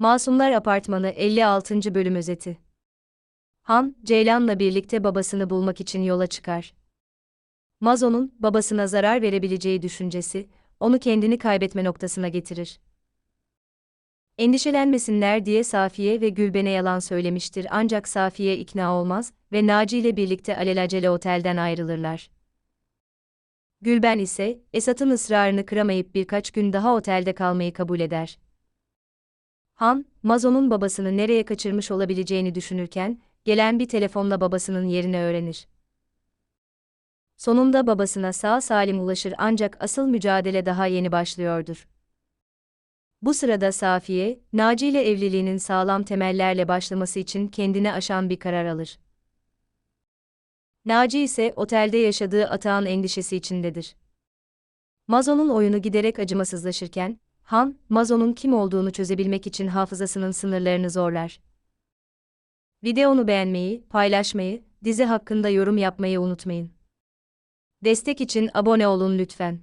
Masumlar Apartmanı 56. Bölüm Özeti Han, Ceylan'la birlikte babasını bulmak için yola çıkar. Mazo'nun babasına zarar verebileceği düşüncesi, onu kendini kaybetme noktasına getirir. Endişelenmesinler diye Safiye ve Gülben'e yalan söylemiştir ancak Safiye ikna olmaz ve Naci ile birlikte alelacele otelden ayrılırlar. Gülben ise, Esat'ın ısrarını kıramayıp birkaç gün daha otelde kalmayı kabul eder. Han, Mazo'nun babasını nereye kaçırmış olabileceğini düşünürken, gelen bir telefonla babasının yerini öğrenir. Sonunda babasına sağ salim ulaşır ancak asıl mücadele daha yeni başlıyordur. Bu sırada Safiye, Naci ile evliliğinin sağlam temellerle başlaması için kendini aşan bir karar alır. Naci ise otelde yaşadığı atağın endişesi içindedir. Mazo'nun oyunu giderek acımasızlaşırken, Han, Mazo'nun kim olduğunu çözebilmek için hafızasının sınırlarını zorlar. Videonu beğenmeyi, paylaşmayı, dizi hakkında yorum yapmayı unutmayın. Destek için abone olun lütfen.